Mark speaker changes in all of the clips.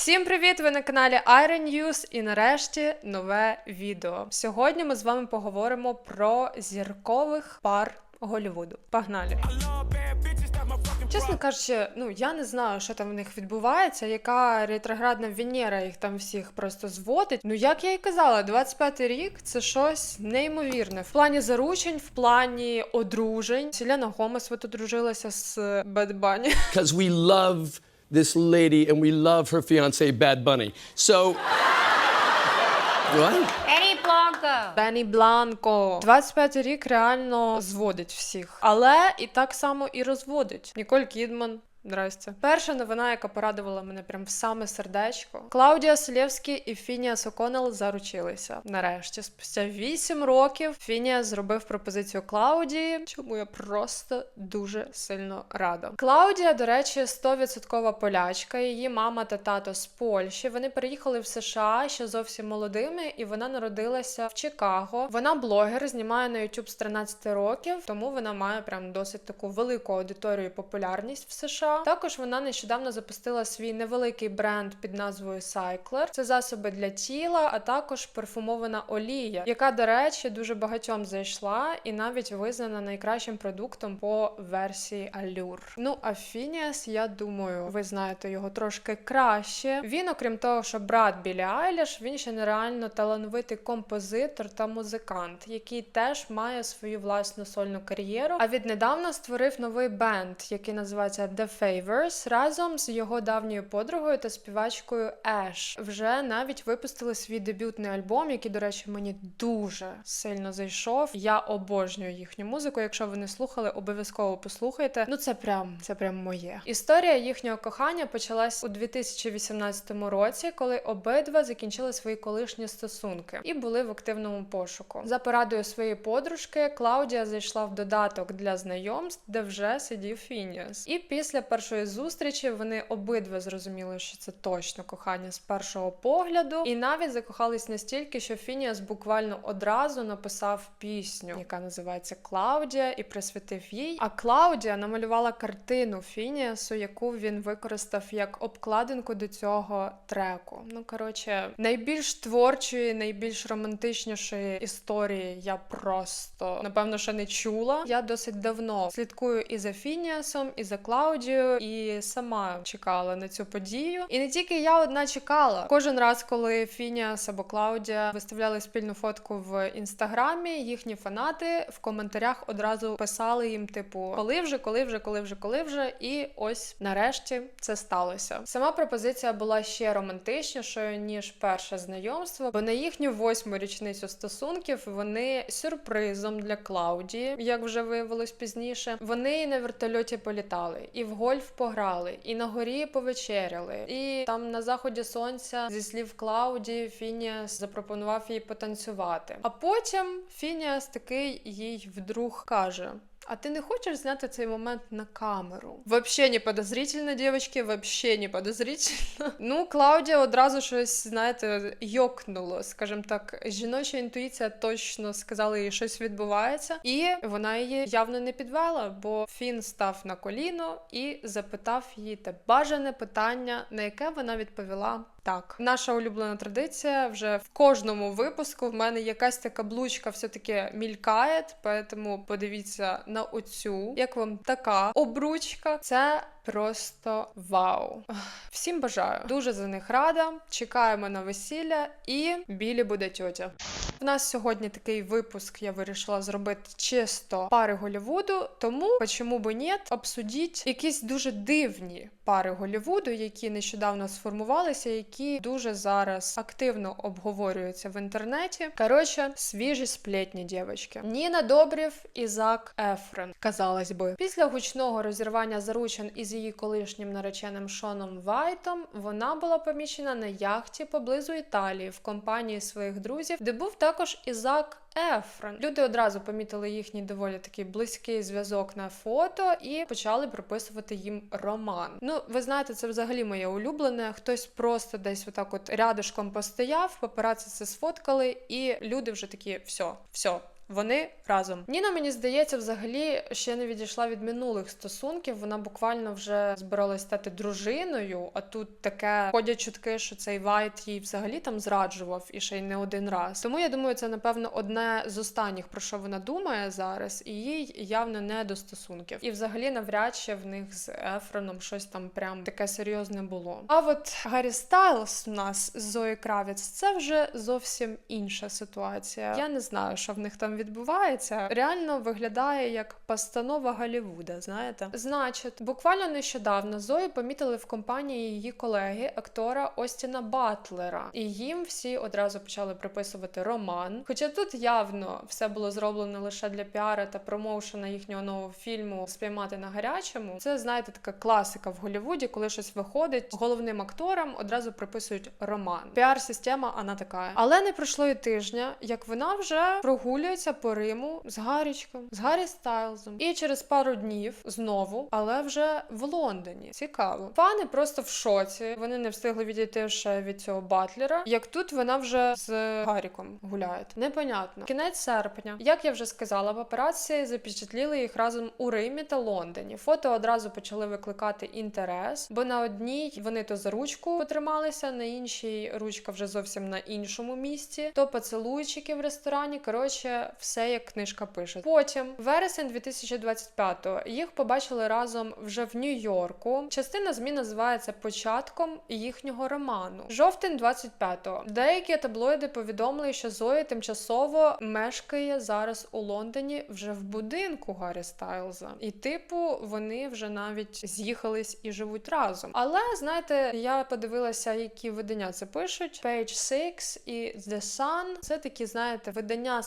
Speaker 1: Всім привіт! Ви на каналі Iron News і нарешті нове відео. Сьогодні ми з вами поговоримо про зіркових пар Голлівуду. Погнали! Чесно кажучи, ну я не знаю, що там в них відбувається, яка ретроградна Венера їх там всіх просто зводить. Ну як я і казала, 25-й рік це щось неймовірне. В плані заручень, в плані одружень. Селена Гомес от одружилася з Бед Бані.
Speaker 2: because we love this lady and we love her fiance Bad Bunny. So, what?
Speaker 3: Blanco.
Speaker 1: Бенні Бланко. 25 рік реально зводить всіх, але і так само і розводить. Ніколь Кідман. Здрасте. Перша новина, яка порадувала мене прям в саме сердечко. Клаудія Солєвський і Фініас Оконел заручилися. Нарешті, спустя 8 років, Фініас зробив пропозицію Клаудії, чому я просто дуже сильно рада. Клаудія, до речі, 100% полячка. Її мама та тато з Польщі. Вони переїхали в США ще зовсім молодими, і вона народилася в Чикаго. Вона блогер, знімає на YouTube з 13 років, тому вона має прям досить таку велику аудиторію і популярність в США. Також вона нещодавно запустила свій невеликий бренд під назвою Cycler. Це засоби для тіла, а також парфумована олія, яка, до речі, дуже багатьом зайшла і навіть визнана найкращим продуктом по версії Allure. Ну а Phineas, я думаю, ви знаєте його трошки краще. Він, окрім того, що брат Білі Айліш, він ще нереально талановитий композитор та музикант, який теж має свою власну сольну кар'єру. А віднедавна створив новий бенд, який називається The Favors, разом з його давньою подругою та співачкою Еш. Вже навіть випустили свій дебютний альбом, який, до речі, мені дуже сильно зайшов. Я обожнюю їхню музику. Якщо ви не слухали, обов'язково послухайте. Ну це прям це прям моє. Історія їхнього кохання почалась у 2018 році, коли обидва закінчили свої колишні стосунки і були в активному пошуку. За порадою своєї подружки Клаудія зайшла в додаток для знайомств, де вже сидів Фініас. І після першої зустрічі вони обидва зрозуміли, що це точно кохання з першого погляду, і навіть закохались настільки, що Фініас буквально одразу написав пісню, яка називається Клаудія, і присвятив їй. А Клаудія намалювала картину Фініасу, яку він використав як обкладинку до цього треку. Ну коротше, найбільш творчої, найбільш романтичнішої історії я просто напевно ще не чула. Я досить давно слідкую і за Фініасом, і за Клаудією, і сама чекала на цю подію. І не тільки я одна чекала. Кожен раз, коли Фініас або Клаудія виставляли спільну фотку в інстаграмі, їхні фанати в коментарях одразу писали їм, типу, коли вже, коли вже, коли вже, коли вже. І ось нарешті це сталося. Сама пропозиція була ще романтичнішою ніж перше знайомство, бо на їхню восьму річницю стосунків вони сюрпризом для Клаудії, як вже виявилось пізніше. Вони на вертольоті політали, і в гольф пограли, і на горі повечеряли. І там на заході сонця, зі слів Клауді, Фініас запропонував їй потанцювати. А потім Фініас такий їй вдруг каже. А ти не хочеш зняти цей момент на камеру? Вообще не подозрительно, дівчатки, вообще не подозрительно. Ну, Клаудія одразу щось, знаєте, йокнуло, скажімо так, жіноча інтуїція точно сказала їй, щось відбувається, і вона її явно не підвела, бо Фін став на коліно і запитав її те бажане питання, на яке вона відповіла. Так, наша улюблена традиція вже в кожному випуску в мене якась така блучка все-таки мількає, тому подивіться на оцю. Як вам така обручка? Це просто вау. Всім бажаю. Дуже за них рада. Чекаємо на весілля і білі буде тьотя. У нас сьогодні такий випуск я вирішила зробити чисто пари Голлівуду, тому чому би ні, обсудіть якісь дуже дивні пари Голлівуду, які нещодавно сформувалися, які дуже зараз активно обговорюються в інтернеті. Коротше, свіжі сплетні дівчатки. Ніна Добрів і Зак Ефрен, казалось би. Після гучного розірвання заручень із її колишнім нареченим Шоном Вайтом, вона була помічена на яхті поблизу Італії в компанії своїх друзів, де був також і Зак Ефрон. Люди одразу помітили їхній доволі такий близький зв'язок на фото і почали приписувати їм роман. Ну, ви знаєте, це взагалі моє улюблене. Хтось просто десь отак от рядышком постояв, папараці це сфоткали, і люди вже такі: все, все. Вони разом. Ніна, мені здається, взагалі ще не відійшла від минулих стосунків. Вона буквально вже збиралась стати дружиною, а тут таке ходять чутки, що цей Вайт їй взагалі там зраджував і ще й не один раз. Тому я думаю, це напевно одне з останніх про що вона думає зараз, і їй явно не до стосунків. І взагалі навряд чи в них з Ефроном щось там прям таке серйозне було. А от Гаррі Стайлз у нас з Зої Кравіц це вже зовсім інша ситуація. Я не знаю, що в них там відбувається. Реально виглядає як постанова Голлівуда, знаєте? Значить, буквально нещодавно Зою помітили в компанії її колеги, актора Остіна Батлера, і їм всі одразу почали приписувати роман. Хоча тут явно все було зроблено лише для піара та промоушена їхнього нового фільму Спіймати на гарячому. Це знаєте, така класика в Голлівуді, коли щось виходить головним акторам одразу приписують роман. Піар-система, вона така. Але не пройшло і тижня, як вона вже прогулюється по Риму з Гарічком, з Гаррі Стайлзом. І через пару днів знову, але вже в Лондоні. Цікаво. Фани просто в шоці. Вони не встигли відійти ще від цього батлера. Як тут вона вже з Гаріком гуляє. Непонятно. Кінець серпня. Як я вже сказала, папараці запечатліли їх разом у Римі та Лондоні. Фото одразу почали викликати інтерес, бо на одній вони то за ручку потрималися, на іншій ручка вже зовсім на іншому місці. То поцілуйчики в ресторані. Коротше, все як книжка пише. Потім, вересень 2025-го, їх побачили разом вже в Нью-Йорку. Частина змін називається початком їхнього роману. Жовтень 25-го. Деякі таблоїди повідомили, що Зоя тимчасово мешкає зараз у Лондоні вже в будинку Гаррі Стайлза. І, типу, вони вже навіть з'їхались і живуть разом. Але знаєте, я подивилася, які видання це пишуть. Page 6 і The Sun. Це такі, знаєте, видання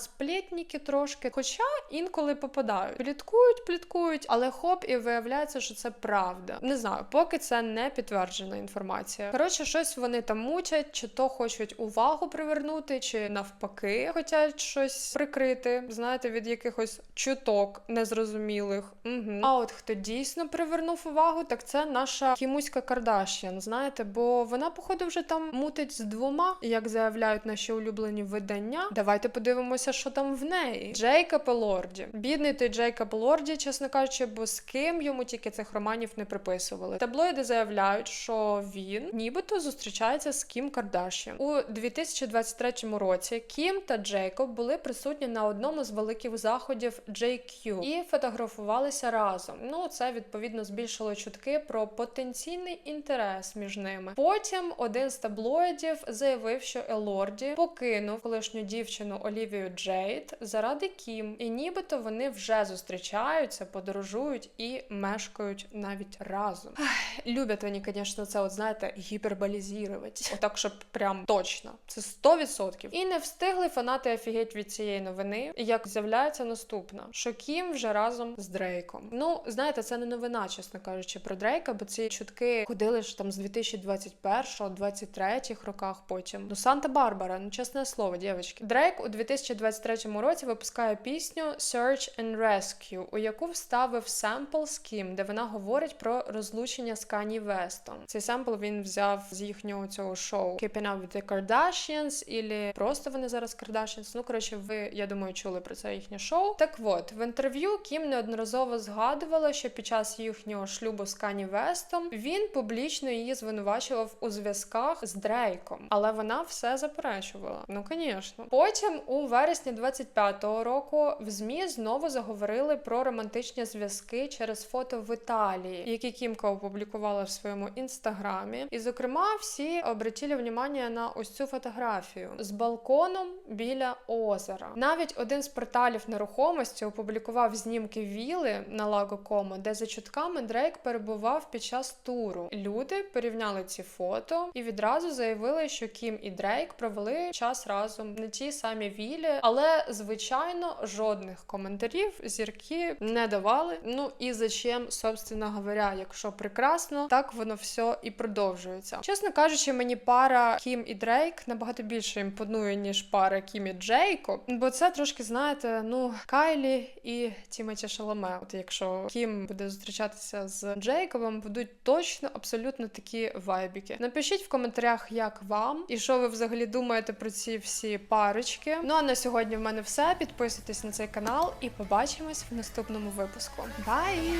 Speaker 1: сплетніки трошки. Хоча інколи попадають. Пліткують, пліткують, але хоп, і виявляється, що це правда. Не знаю, поки це не підтверджена інформація. Коротше, щось вони там мучать, чи то хочуть увагу привернути, чи навпаки, хочуть щось прикрити. Знаєте, від якихось чуток незрозумілих. Угу. А от хто дійсно привернув увагу, так це наша Кімуська Кардашян. Знаєте, бо вона, походу, вже там мутить з двома, як заявляють наші улюблені видання. Давайте подивимося, що там в неї. Джейкоб Лорді. Бідний той Джейкоб Лорді, чесно кажучи, бо з ким йому тільки цих романів не приписували. Таблоїди заявляють, що він нібито зустрічається з Кім Кардашян. У 2023 році Кім та Джейкоб були присутні на одному з великих заходів JQ і фотографувалися разом. Ну, це відповідно збільшило чутки про потенційний інтерес між ними. Потім один з таблоїдів заявив, що Елорді покинув колишню дівчину Олівію Джейд заради Кім, і нібито вони вже зустрічаються, подорожують і мешкають навіть разом. Ах, люблять вони, звісно, це, от знаєте, гіперболізувати. Отак, щоб прям точно. Це 100%. І не встигли фанати офігеть від цієї новини, як з'являється наступна, що Кім вже разом з Дрейком. Ну, знаєте, це не новина, чесно кажучи, про Дрейка, бо ці чутки ходили ж там з 2021-2023 роках потім. Ну, Санта-Барбара, ну чесне слово, дівчатки. Дрейк у 2023 році випускає пісню Search and Rescue, у яку вставив семпл з Кім, де вона говорить про розлучення з Кані Вестом. Цей семпл він взяв з їхнього цього шоу Keeping Up with the Kardashians, ілі просто вони зараз Kardashians. Ну, коротше, ви, я думаю, чули про це їхнє шоу. Так от, в інтерв'ю Кім неодноразово згадувала, що під час їхнього шлюбу з Кані Вестом він публічно її звинувачував у зв'язках з Дрейком, але вона все заперечувала. Ну, звісно. Потім у вересні 25-го року в ЗМІ знову заговорили про романтичні зв'язки через фото в Італії, які Кімка опублікувала в своєму інстаграмі. І, зокрема, всі обратили внимання на ось цю фотографію з балконом біля озера. Навіть один з порталів нерухомості опублікував знімки віли на Лаго Комо, де за чутками Дрейк перебував під час туру. Люди порівняли ці фото і відразу заявили, що Кім і Дрейк провели час разом на тій самій вілі, але звичайно жодних коментарів зірки не давали. Ну і зачем, собственно говоря, якщо прекрасно, так воно все і продовжується. Чесно кажучи, мені пара Кім і Дрейк набагато більше імпонує, ніж пара Кім і Джейкоб, бо це трошки, знаєте, ну Кайлі і Тімоті Шаломе. От якщо Кім буде зустрічатися з Джейкобом, будуть точно абсолютно такі вайбіки. Напишіть в коментарях, як вам, і що ви взагалі думаєте про ці всі парочки. Ну а на сьогодні в мене все все. Підписуйтесь на цей канал і побачимось в наступному випуску. Бай!